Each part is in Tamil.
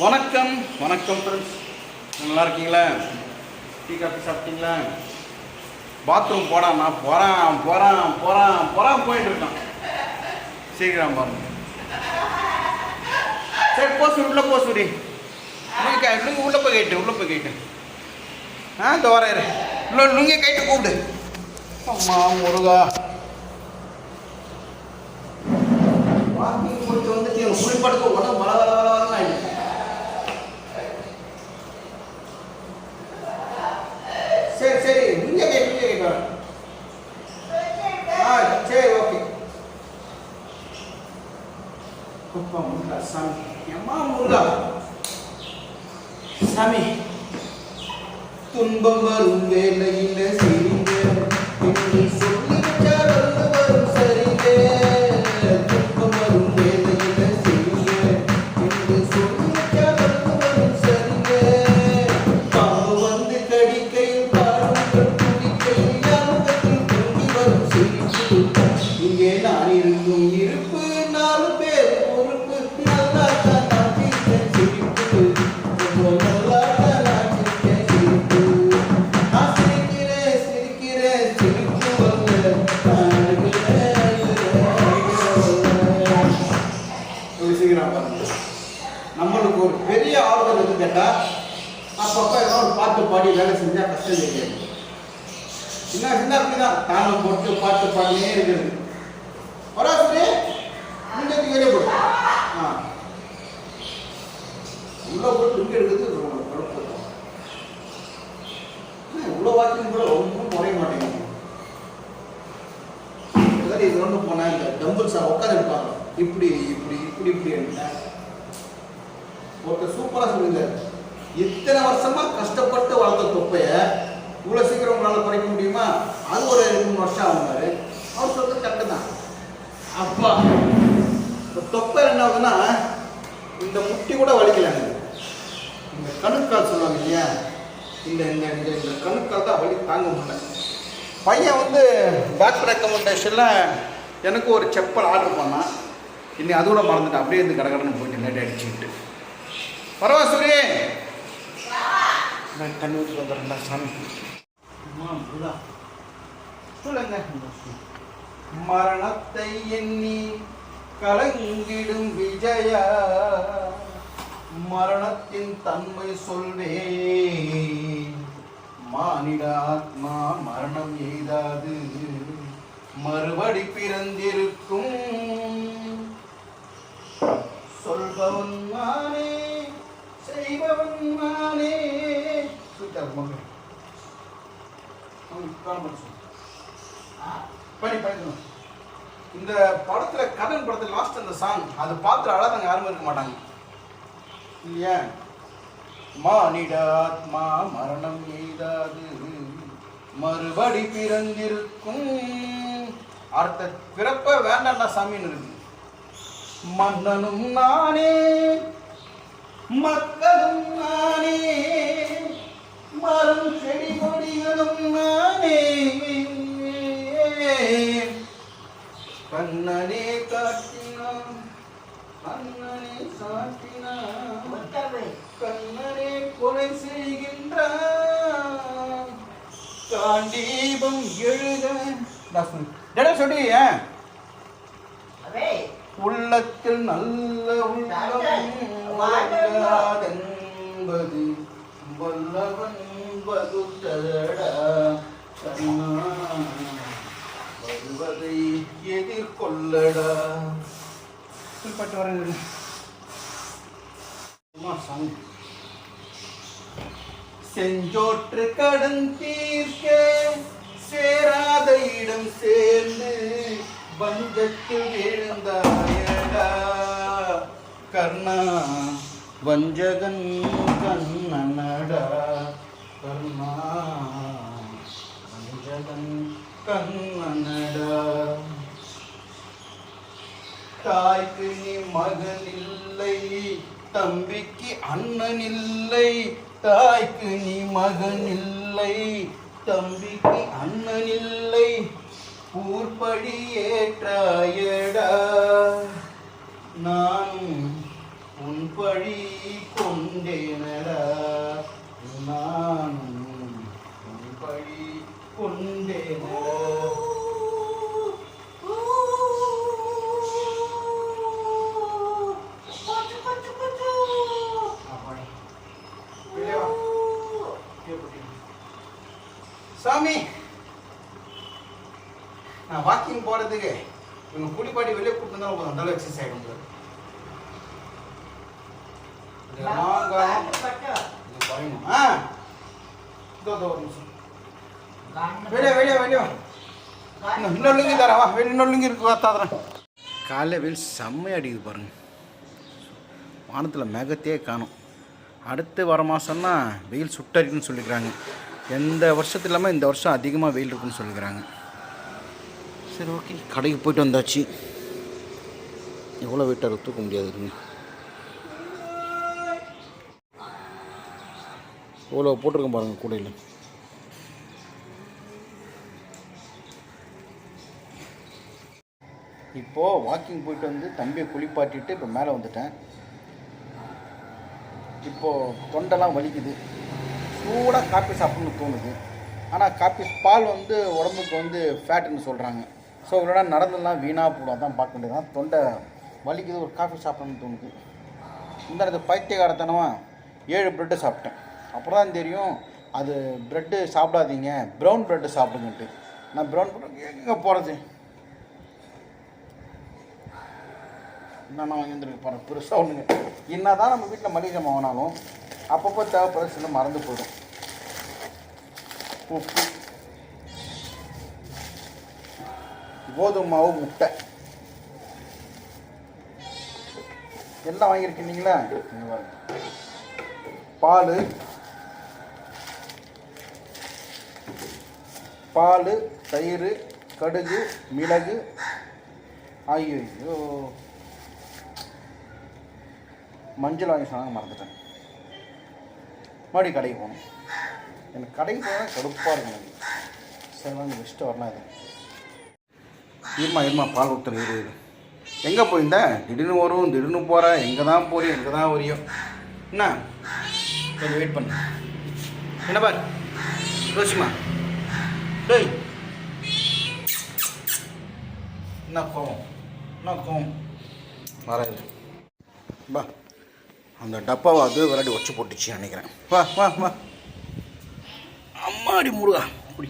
வணக்கம் வணக்கம் ஃப்ரெண்ட்ஸ் நல்லா இருக்கீங்களா? டீ காஃபி சாப்பிட்டீங்களா? பாத்ரூம் போடா நான் போகிறேன் போகிறேன் போகிறேன் போகிறேன் போயிட்டு இருக்கான். சீக்கிரம் பாருங்க. சரி போ சூரி உள்ளே போ சூரி. லுங்கி உள்ளே போய் கேட்டு உள்ளே போய் கேட்டு ஆ இந்த வரேன் இரு. உள்ள லுங்கி கைட்டு கூப்பிடு. அம்மா முருகா வாக்கிங் போயிட்டு வந்துட்டு எனக்கு குளிப்படுக்க உடம்பு வள வள வள வளன்னு ஆயிடுச்சு சரி சரி நீங்க கேட்டு நீங்க கேட்டு வரேன். ஆ சரி ஓகே குப்பா முருகா சாமி எம்மா முருகா சாமி துன்பம் வரும் வேலையில சிரிங்க இருந்தா அப்பப்போ ஏதோ ஒரு பாட்டு பாடி வேலை செஞ்சால் கஷ்டம் தெரியாது. சின்ன சின்ன அப்படிதான். தானம் போட்டு பாட்டு பாடினே இருக்கிறது. வராசுரி இங்க வெளியே போடு ஆ. உள்ள போட்டு இங்க எடுக்கிறது ரொம்ப குழப்பம். இவ்வளோ வாக்கிங் கூட ஒன்றும் குறைய மாட்டேங்குது. இது ஒன்று போனால் இந்த டம்பிள்ஸ் உட்காந்து இருப்பாங்க இப்படி இப்படி இப்படி இப்படி என்ன ஒருத்தர் சூப்பரா சொல்லியிருந்தாரு. இத்தனை வருஷமா கஷ்டப்பட்டு வளர்த்த தொப்பைய இவ்வளவு சீக்கிரம் உங்களால குறைக்க முடியுமா? அது ஒரு ரெண்டு மூணு வருஷம் ஆகுனாரு அவர் சொல்றது கரெக்டு தான். அப்பா இந்த தொப்பை என்ன ஆகுதுன்னா இந்த முட்டி கூட வலிக்கல இந்த கணுக்கால் சொல்லுவாங்க இல்லையா? இந்த இந்த இந்த இந்த கணுக்கால் தான் வலி தாங்க முடியல. பையன் வந்து டாக்டர் ரெக்கமெண்டேஷனில் எனக்கு ஒரு செப்பல் ஆர்டர் பண்ணான். இன்னும் அதோட கூட மறந்துட்டேன். அப்படியே இந்த கடகடன்னு போயிட்டு லேட் அடிச்சுக்கிட்டு. பரவாயில்ல சொல்லி நான் தண்ணி ஊற்றி வந்துடுறேன்டா சாமி. சொல்லுங்க மரணத்தை எண்ணி கலங்கிடும் விஜயா. மரணத்தின் தன்மை சொல்வே மானிட ஆத்மா மரணம் எய்தாது. மறுபடி பிறந்திருக்கும் சொல்பவன் நானே செய்பவன் நானே சூப்பர் மகன் பண்ணி பண்ணி இந்த படத்துல கடன் படத்தில் லாஸ்ட் அந்த சாங் அது பார்த்து அழகாக யாருமே இருக்க மாட்டாங்க. இல்லையா? மானிட ஆத்மா மரணம் எய்தாது. மறுபடி பிறந்திருக்கும். அடுத்த பிறப்ப வேண்டாம்டா சாமின்னு இருக்கு. மன்னனும் நானே மக்களும் நானே மரம் செடி கொடிகளும் நானே. கண்ணனே காட்டினான். கண்ணனே சாட்டினான் கண்ணனே கொலை செய்கின்றான். காண்டீபம் எழுத. சொல்லி ஏன்? உள்ளத்தில் நல்ல உள்ளதென்பது வல்லவன் வகுத்தடா கண்ணா. வருவதை எதிர்கொள்ளடா. பாட்டு வரேன் செஞ்சோற்று கடன் தீர்க்க சேராத இடம் சேர்ந்து வஞ்சத்தில் விழுந்தாயடா. கர்ணா வஞ்சகன் கண்ணனடா. கர்ணா வஞ்சகன் கண்ணனடா. தாய்க்கு மகன் இல்லை தம்பிக்கு அண்ணன் இல்லை தாய்க்கு நீ மகன் இல்லை தம்பிக்கு அண்ணன் இல்லை ஊர்படி ஏற்றாயடா. நானும் உன்படி கொண்டேனடா. நான் உன்படி கொண்டேனடா. சாமி. நான் வாக்கிங் போறதுக்கு இவங்க குளிப்பாட்டி வெளியே கூப்பிட்டு தான் போதும். நல்ல எக்ஸசைஸ் ஆகிடும் போது காலைல வெயில் செம்மையாக அடிக்குது பாருங்க. வானத்தில் மேகத்தையே காணும். அடுத்து வர மாதம்னா வெயில் சுட்டரிக்குன்னு சொல்லிக்கிறாங்க. எந்த வருஷத்து இல்லாமல் இந்த வருஷம் அதிகமாக வெயில் இருக்குன்னு சொல்லிக்கிறாங்க சரி ஓகே. கடைக்கு போயிட்டு வந்தாச்சு. எவ்வளோ வெயிட்டாக தூக்க முடியாது இருங்க எவ்வளோ போட்டிருக்கேன் பாருங்கள் கூடையில். இப்போது வாக்கிங் போயிட்டு வந்து தம்பியை குளிப்பாட்டிட்டு இப்போ மேலே வந்துட்டேன். இப்போது தொண்டெல்லாம் வலிக்குது. சூடாக காப்பி சாப்பிடணும்னு தோணுது. ஆனால் காப்பி பால் வந்து உடம்புக்கு வந்து ஃபேட்டுன்னு சொல்கிறாங்க ஸோ இவ்வளோ நடந்தெல்லாம் வீணாக போடும் தான் பார்க்க வேண்டியதான் தொண்டை வலிக்குது. ஒரு காஃபி சாப்பிடணும்னு தோணுது. இந்த இடத்து பைத்தியகாரத்தனமாக ஏழு ப்ரெட்டு சாப்பிட்டேன். அப்புறம் தான் தெரியும் அது ப்ரெட்டு சாப்பிடாதீங்க. ப்ரௌன் ப்ரெட்டு சாப்பிடுங்கன்ட்டு. நான் ப்ரௌன் ப்ரெட் எங்கே போகிறது என்னென்ன வாங்கியிருந்துருக்கு பாருங்க. பெருசாக ஒன்றுங்க என்ன தான் நம்ம வீட்டில் மளிகை ஜாமான் வாங்கினாலும் அப்பப்போ தேவைப்படுற சில மறந்து போயிடும். உப்பு. கோதுமை மாவு முட்டை. எல்லாம் வாங்கியிருக்கீங்களா? பால். பால் தயிர் கடுகு மிளகு. ஐயோ மஞ்சள் வாங்கி சொன்னாங்க மறந்துட்டேன். மறுபடியும் கடைக்கு போகணும். எனக்கு கடைக்கு போனால் கடுப்பாக இருக்கும். எனக்கு சரி வாங்க வரலாம் இது. இருமா இருமா பால் ஊற்றுற இரு இரு. எங்கே போயிருந்த? திடீர்னு வரும் திடீர்னு போகிற எங்கே தான் போறியோ எங்கே தான் வரியோ. என்ன? கொஞ்சம் வெயிட் பண்ணு. என்ன பார்? ரோஷிமா டேய். என்ன கோவம்? என்ன கோவம்? வராது. பா அந்த டப்பாவை அது விளையாடி வச்சு போட்டுச்சு நினைக்கிறேன். வா வா வா. அம்மாடி முருகா அப்படி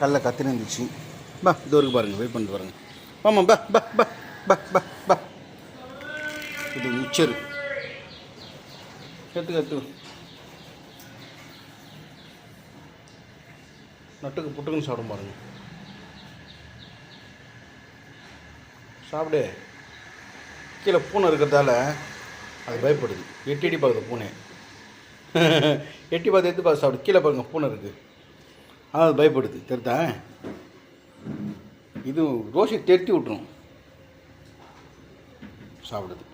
கல்ல கத்தினு இருந்துச்சு. பா இது வரைக்கும் பாருங்க வெயிட் பண்ணிட்டு பாருங்க. ஆமாம் பா பா பா பா பா பா இது மிச்சரு. கற்று கற்று நட்டுக்கு புட்டுக்குன்னு சாப்பிடும் பாருங்க. சாப்பிடு. கீழே பூனை இருக்கிறதால அது பயப்படுது. எட்டி எட்டி பார்க்குது பூனை. எட்டி பார்த்து எடுத்து பார்த்து சாப்பிடு? கீழே பாருங்க பூனை இருக்குது அது பயப்படுது. தெரிதா இது ரோஷை தெருத்தி விட்ரும் சாப்பிடுது